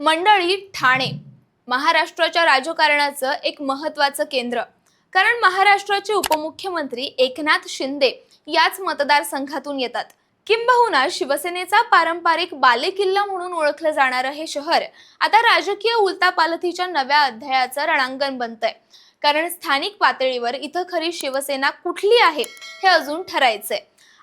मंडळी ठाणे महाराष्ट्राच्या राजकारणाचं एक महत्वाचं केंद्र. कारण महाराष्ट्राचे उपमुख्यमंत्री एकनाथ शिंदे याच मतदारसंघातून येतात. किंबहुना शिवसेनेचा पारंपरिक बालेकिल्ला म्हणून ओळखलं जाणारं हे शहर. आता राजकीय उलतापालथीच्या नव्या अध्यायाचं रणांगण बनतंय. कारण स्थानिक पातळीवर इथं खरी शिवसेना कुठली आहे हे अजून ठरायचंय.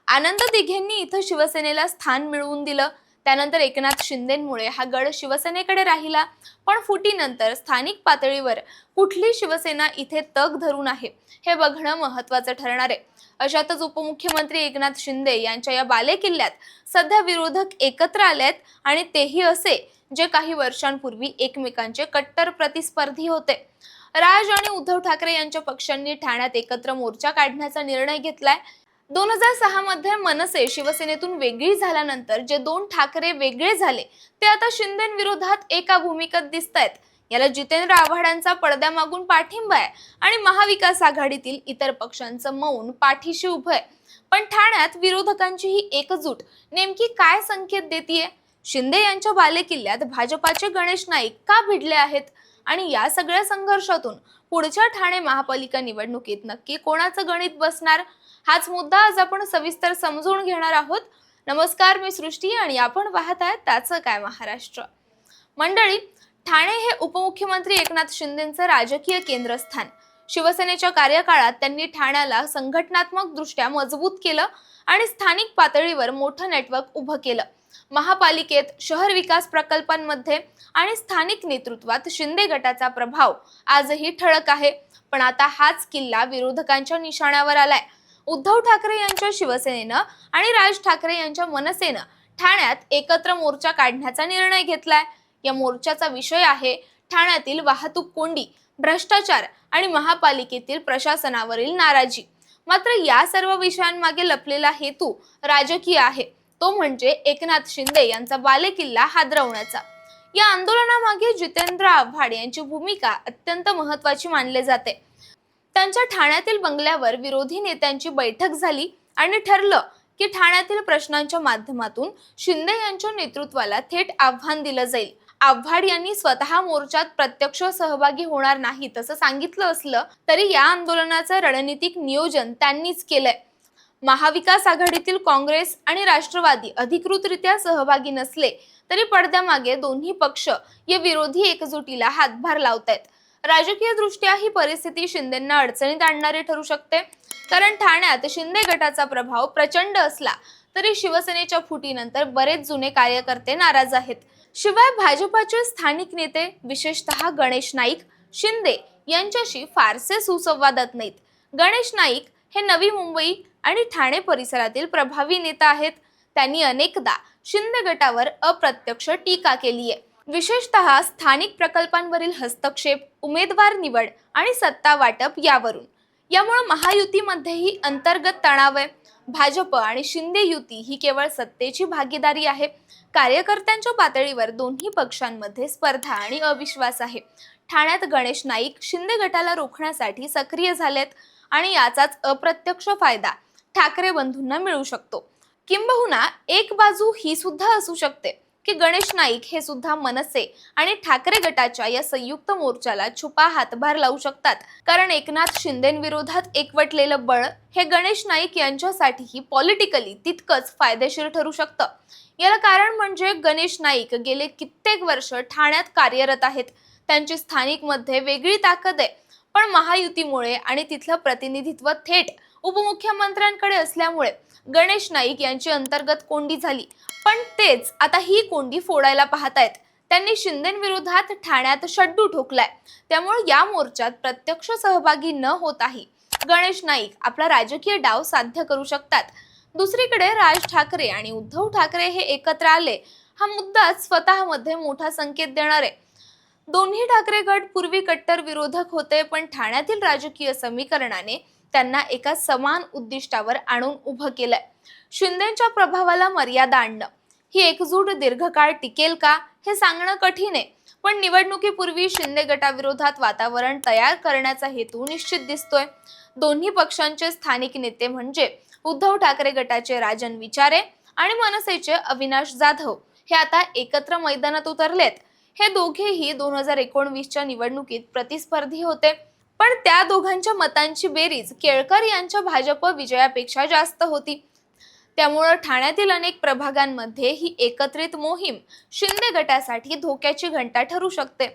आनंद दिघेंनी इथं शिवसेनेला स्थान मिळवून दिलं. त्यानंतर एकनाथ शिंदेमुळे हा गड शिवसेनेकडे राहिला पण फुटीनंतर स्थानिक पातळीवर कुठली शिवसेना इथे तग धरून आहे हे बघणं महत्वाचं ठरणार आहे. अशातच उपमुख्यमंत्री एकनाथ शिंदे यांच्या या बालेकिल्ल्यात सध्या विरोधक एकत्र आलेत आणि तेही असे जे काही वर्षांपूर्वी एकमेकांचे कट्टर प्रतिस्पर्धी होते. राज आणि उद्धव ठाकरे यांच्या पक्षांनी ठाण्यात एकत्र मोर्चा काढण्याचा निर्णय घेतलाय. दोन हजार सहा मध्ये मनसे शिवसेनेतून वेगळी झाल्यानंतर जे दोन ठाकरे वेगळे झाले ते आता शिंदेविरोधात एका भूमिकेत दिसत आहेत याला जितेंद्र आव्हाडांचा पडद्यामागून पाठिंबा आहे आणि महाविकास आघाडीतील इतर पक्षांचं मौन पाठीशी उभं आहे. पण ठाण्यात विरोधकांची ही एकजूट नेमकी काय संकेत देतीये? शिंदे यांच्या बालेकिल्ल्यात भाजपाचे गणेश नाईक का भिडले आहेत? आणि या सगळ्या संघर्षातून पुढच्या ठाणे महापालिका निवडणुकीत नक्की कोणाचं गणित बसणार? हाच मुद्दा आज आपण सविस्तर समजून घेणार आहोत. नमस्कार मी सृष्टी आणि आपण पाहत आहात त्याचं काय महाराष्ट्र. मंडळी ठाणे हे उपमुख्यमंत्री एकनाथ शिंदेचं राजकीय केंद्रस्थान. शिवसेनेच्या कार्यकाळात त्यांनी ठाण्याला संघटनात्मक दृष्ट्या मजबूत केलं आणि स्थानिक पातळीवर मोठं नेटवर्क उभं केलं. महापालिकेत शहर विकास प्रकल्पांमध्ये आणि स्थानिक नेतृत्वात शिंदे गटाचा प्रभाव आजही ठळक आहे. पण आता हाच किल्ला विरोधकांच्या निशाण्यावर आलाय. उद्धव ठाकरे यांच्या शिवसेनेनं आणि राज ठाकरे यांच्या मनसेनं ठाण्यात एकत्र मोर्चा काढण्याचा निर्णय घेतलाय. या मोर्चाचा विषय आहे ठाण्यातील वाहतूक कोंडी भ्रष्टाचार आणि महापालिकेतील प्रशासनावरील नाराजी. मात्र या सर्व विषयांमागे लपलेला हेतू राजकीय आहे. तो म्हणजे एकनाथ शिंदे यांचा बालेकिल्ला हादरवण्याचा. या आंदोलनामागे जितेंद्र आव्हाड यांची भूमिका अत्यंत महत्वाची मानली जाते. त्यांच्या ठाण्यातील बंगल्यावर विरोधी नेत्यांची बैठक झाली आणि ठरलं की ठाण्यातील प्रश्नांच्या माध्यमातून शिंदे यांच्या नेतृत्वाला थेट आव्हान दिलं जाईल. आव्हाड यांनी स्वतः मोर्चात प्रत्यक्ष सहभागी होणार नाही तसं सांगितलं असलं तरी या आंदोलनाचं रणनीतिक नियोजन त्यांनीच केलंय. महाविकास आघाडीतील काँग्रेस आणि राष्ट्रवादी अधिकृतरित्या सहभागी नसले तरी पडद्यामागे दोन्ही पक्ष या विरोधी एकजुटीला हातभार लावतायत. राजकीय दृष्ट्या ही परिस्थिती शिंदेंना अडचणीत आणणारी ठरू शकते. कारण ठाण्यात शिंदे गटाचा प्रभाव प्रचंड असला तरी शिवसेनेच्या फुटीनंतर बरेच जुने कार्यकर्ते नाराज आहेत. शिवाय भाजपाचे स्थानिक नेते विशेषतः गणेश नाईक शिंदे यांच्याशी फारसे सुसंवादात नाहीत. गणेश नाईक हे नवी मुंबई आणि ठाणे परिसरातील प्रभावी नेता आहेत. त्यांनी अनेकदा शिंदे गटावर अप्रत्यक्ष टीका केली आहे विशेषतः स्थानिक प्रकल्पांवरील हस्तक्षेप उमेदवार निवड आणि सत्ता वाटप यावरून. यामुळे महायुतीमध्येही अंतर्गत तणाव आहे. भाजप आणि शिंदे युती ही केवळ सत्तेची भागीदारी आहे. कार्यकर्त्यांच्या पातळीवर दोन्ही पक्षांमध्ये स्पर्धा आणि अविश्वास आहे. ठाण्यात गणेश नाईक शिंदे गटाला रोखण्यासाठी सक्रिय झालेत आणि याचाच अप्रत्यक्ष फायदा ठाकरे बंधूंना मिळू शकतो. किंबहुना एक बाजू ही सुद्धा असू शकते. की गणेश नाईक हे सुद्धा मनसे आणि ठाकरे गटाच्या या संयुक्त मोर्चाला छुपा हातभार लावू शकतात. कारण एकनाथ शिंदेविरोधात एकवटलेलं बळ हे गणेश नाईक यांच्यासाठीही पॉलिटिकली तितकंच फायदेशीर ठरू शकतं. याला कारण म्हणजे गणेश नाईक गेले कित्येक वर्ष ठाण्यात कार्यरत आहेत. त्यांची स्थानिकमध्ये वेगळी ताकद आहे. पण महायुतीमुळे आणि तिथलं प्रतिनिधित्व थेट उपमुख्यमंत्र्यांकडे असल्यामुळे गणेश नाईक यांची अंतर्गत कोंडी झाली. पण तेच आता ही कोंडी फोडायला पाहतायत. त्यांनी शिंदेविरोधात ठाण्यात शड्डू ठोकलाय. त्यामुळे या मोर्चात प्रत्यक्ष सहभागी न होताही गणेश नाईक आपला राजकीय डाव साध्य करू शकतात. दुसरीकडे राज ठाकरे आणि उद्धव ठाकरे हे एकत्र आले. हा मुद्दा स्वतःमध्ये मोठा संकेत देणार आहे. दोन्ही ठाकरे गट पूर्वी कट्टर विरोधक होते पण ठाण्यातील राजकीय समीकरणाने त्यांना एका समान उद्दिष्टावर आणून उभं केलंय. शिंदेच्या प्रभावाला मर्यादा आणणं. ही एकजूट दीर्घकाळ टिकेल का? हे सांगणं कठीण आहे. पण निवडणुकीपूर्वी शिंदे गटाविरोधात वातावरण तयार करण्याचा हेतू निश्चित दिसतोय. दोन्ही पक्षांचे स्थानिक नेते म्हणजे उद्धव ठाकरे गटाचे राजन विचारे आणि मनसेचे अविनाश जाधव हे आता एकत्र मैदानात उतरलेत. हे दोघेही दोन हजार एकोणवीसच्या निवडणुकीत प्रतिस्पर्धी होते. पण त्या दोघांच्या मतांची बेरीज केळकर यांच्या भाजप विजयापेक्षा जास्त होती. त्यामुळं ठाण्यातील अनेक प्रभागांमध्ये ही एकत्रित मोहीम शिंदे गटासाठी धोक्याची घंटा ठरू शकते.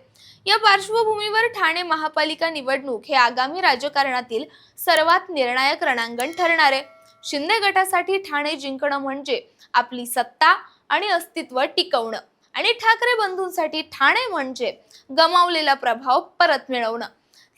या पार्श्वभूमीवर ठाणे महापालिका निवडणूक हे आगामी राजकारणातील सर्वात निर्णायक रणांगण ठरणार. आहे शिंदे गटासाठी ठाणे जिंकणं म्हणजे आपली सत्ता आणि अस्तित्व टिकवणं आणि ठाकरे बंधूंसाठी ठाणे म्हणजे गमावलेला प्रभाव परत मिळवणं.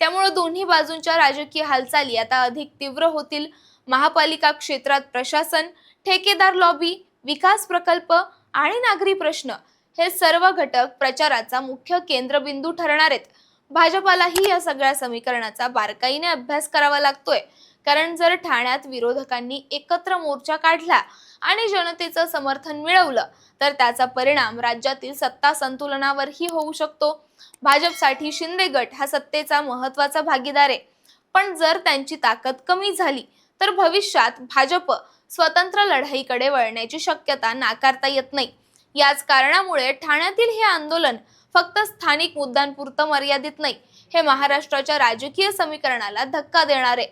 त्यामुळे दोन्ही बाजूंच्या राजकीय हालचाली आता अधिक तीव्र होतील. महापालिका क्षेत्रात प्रशासन ठेकेदार लॉबी विकास प्रकल्प आणि नागरी प्रश्न हे सर्व घटक प्रचाराचा मुख्य केंद्रबिंदू ठरणार आहेत. भाजपालाही या सगळ्या समीकरणाचा बारकाईने अभ्यास करावा लागतोय. कारण जर ठाण्यात विरोधकांनी एकत्र मोर्चा काढला आणि जनतेचं समर्थन मिळवलं तर त्याचा परिणाम राज्यातील सत्ता संतुलनावरही होऊ शकतो. भाजपसाठी शिंदे गट हा सत्तेचा महत्त्वाचा भागीदार आहे. पण जर त्यांची ताकद कमी झाली तर भविष्यात भाजप स्वतंत्र लढाईकडे वळण्याची शक्यता नाकारता येत नाही. याच कारणामुळे ठाण्यातील हे आंदोलन फक्त स्थानिक मुद्द्यांपुरतं मर्यादित नाही हे महाराष्ट्राच्या राजकीय समीकरणाला धक्का देणार. आहे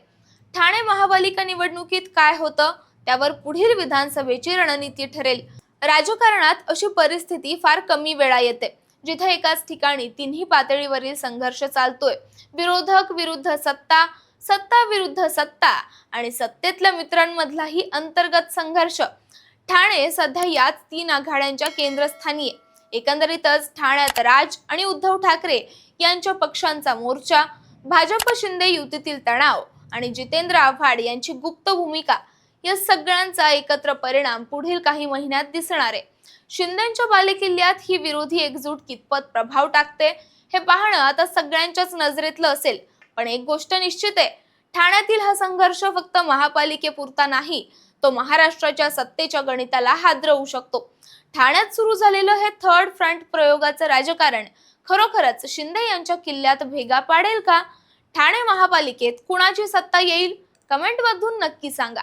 ठाणे महापालिका निवडणुकीत काय होतं? त्यावर पुढील विधानसभेची रणनीती ठरेल. राजकारणात अशी परिस्थिती फार कमी वेळा येते जिथे एकाच ठिकाणी तिन्ही पातळीवरील संघर्ष चालतोय. विरोधक विरुद्ध सत्ता सत्ता विरुद्ध सत्ता आणि सत्तेतल्या मित्रांमधलाही अंतर्गत संघर्ष. ठाणे सध्या याच तीन आघाड्यांच्या केंद्रस्थानी आहे. एकंदरीतच ठाण्यात राज आणि उद्धव ठाकरे यांच्या पक्षांचा मोर्चा भाजप शिंदे युतीतील तणाव आणि जितेंद्र आव्हाड यांची गुप्त भूमिका या सगळ्यांचा एकत्र परिणाम पुढील काही महिन्यात दिसणार आहे. शिंदेच्या बालेकिल्ल्यात ही विरोधी एकजूट कितपत प्रभाव टाकते हे पाहणं आता सगळ्यांच्याच नजरेतलं असेल. पण एक गोष्ट निश्चित आहे ठाण्यातील हा संघर्ष फक्त महापालिकेपुरता नाही तो महाराष्ट्राच्या सत्तेच्या गणिताला हादरवू शकतो. ठाण्यात सुरू झालेलं हे थर्ड फ्रंट प्रयोगाचं राजकारण खरोखरच शिंदे यांच्या किल्ल्यात भेगा पाडेल का? ठाणे महापालिकेत कुणाची सत्ता येईल? कमेंटमधून नक्की सांगा.